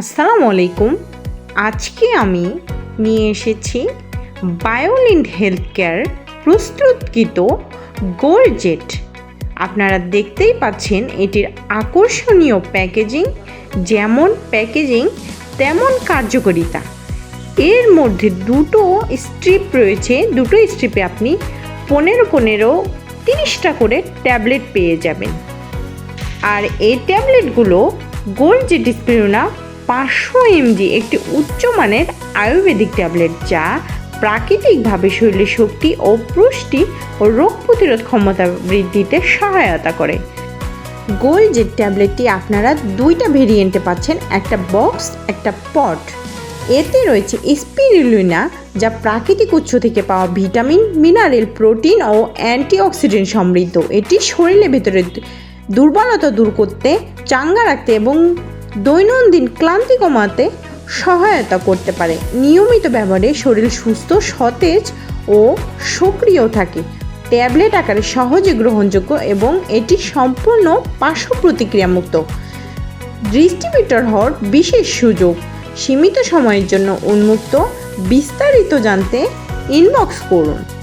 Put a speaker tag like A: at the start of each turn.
A: আসসালামু আলাইকুম। আজকে আমি নিয়ে এসেছি বায়োলিন হেলথ কেয়ার প্রস্তুতকৃত গোল্ড জেট আপনারা দেখতেই পাচ্ছেন এটির আকর্ষণীয় প্যাকেজিং, যেমন প্যাকেজিং, তেমন কার্যকারিতা। এর মধ্যে দুটো স্ট্রিপ রয়েছে, দুটো স্ট্রিপে আপনি পনেরো পনেরো তিরিশটা করে ট্যাবলেট পেয়ে যাবেন। আর এই ট্যাবলেটগুলো গোল্ড জেটিসপিরুনা পাঁচশো এমজি একটি উচ্চমানের আয়ুর্বেদিক ট্যাবলেট যা প্রাকৃতিকভাবে শরীরের শক্তি ও পুষ্টি ও রোগ প্রতিরোধ ক্ষমতা বৃদ্ধিতে সহায়তা করে। গোল্ড জেট ট্যাবলেটটি আপনারা দুইটা ভেরিয়েন্টে পাচ্ছেন, একটা বক্স, একটা পট। এতে রয়েছে স্পিরুলিনা যা প্রাকৃতিক উৎস থেকে পাওয়া ভিটামিন, মিনারেল প্রোটিন ও অ্যান্টিঅক্সিডেন্ট সমৃদ্ধ। এটি শরীরের ভেতরে দুর্বলতা দূর করতে, চাঙ্গা রাখতে এবং দৈনন্দিন ক্লান্তি কমাতে সহায়তা করতে পারে। নিয়মিত ব্যবহারে শরীর সুস্থ, সতেজ ও সক্রিয় থাকে। ট্যাবলেট আকারে সহজে গ্রহণযোগ্য এবং এটি সম্পূর্ণ পার্শ্ব প্রতিক্রিয়ামুক্ত ডিস্ট্রিবিউটর হওয়ার বিশেষ সুযোগ। সীমিত সময়ের জন্য উন্মুক্ত, বিস্তারিত জানতে ইনবক্স করুন।